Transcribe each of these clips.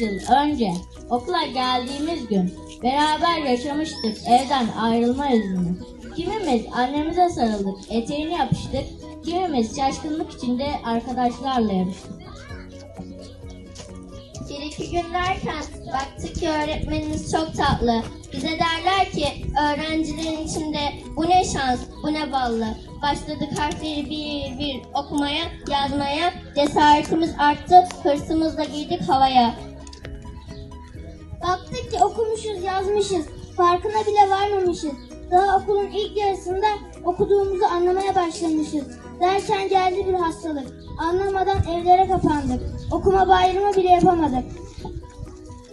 yıl önce okula geldiğimiz gün beraber yaşamıştık evden ayrılma yüzünü. Kimimiz annemize sarıldık, eteğini yapıştık, kimimiz şaşkınlık içinde arkadaşlarla yarıştık. Bir iki gün derken baktık ki öğretmeniniz çok tatlı. Bize derler ki öğrencilerin içinde bu ne şans, bu ne ballı. Başladık harfleri bir bir okumaya, yazmaya. Cesaretimiz arttı, hırsımızla girdik havaya. Okumuşuz, yazmışız. Farkına bile varmamışız. Daha okulun ilk yarısında okuduğumuzu anlamaya başlamışız. Derken geldi bir hastalık. Anlamadan evlere kapandık. Okuma bayramı bile yapamadık.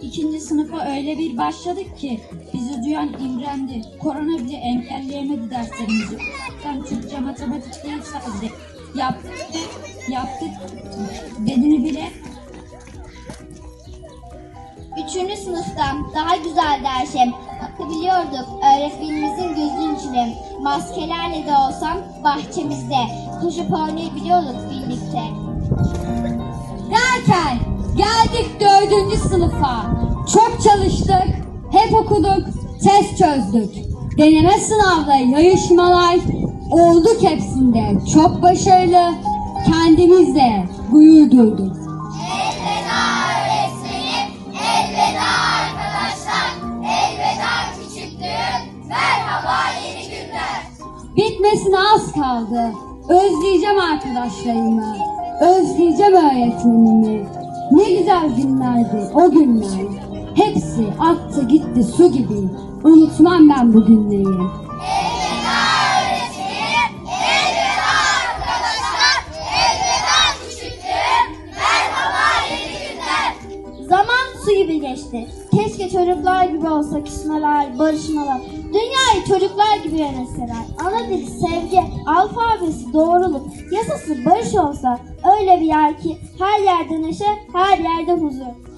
İkinci sınıfa öyle bir başladık ki bizi duyan imrendi. Korona bile engelleyemedi derslerimizi. Ben Türkçe matematik değil sadece. Yaptık, yaptık bedeni bile Üçüncü sınıftan daha güzel dersim. Bakabiliyorduk öğretmenimizin gözünün içine. Maskelerle de olsam bahçemizde. Koşup oynayabiliyorduk birlikte. Derken geldik dördüncü sınıfa. Çok çalıştık, hep okuduk, test çözdük. Deneme sınavları, yarışmalar olduk hepsinde. Çok başarılı, kendimizle gurur duyduk. Bitmesine az kaldı. Özleyeceğim arkadaşlarımı. Özleyeceğim öğretmenimi. Ne güzel günlerdi o günler. Hepsi aktı gitti su gibi. Unutmam ben bu günleri. Zaman su gibi geçti. Keşke çocuklar gibi olsa küsmeler, barışmalar. Dünyayı çocuklar gibi yönetseler. Ana dili sevgi, alfabesi doğruluk, yasası barış olsa öyle bir yer ki her yerde neşe, her yerde huzur.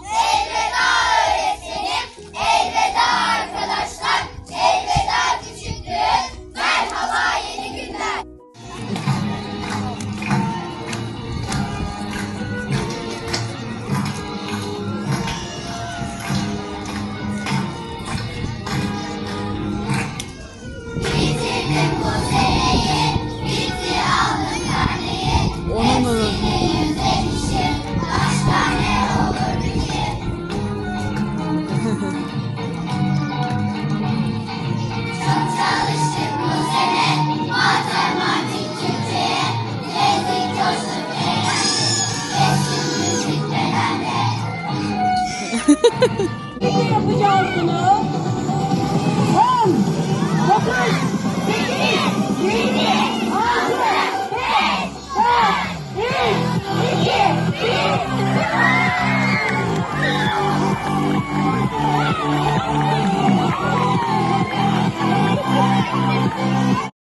Yapacağız bunu? 10, 9, 8, 7,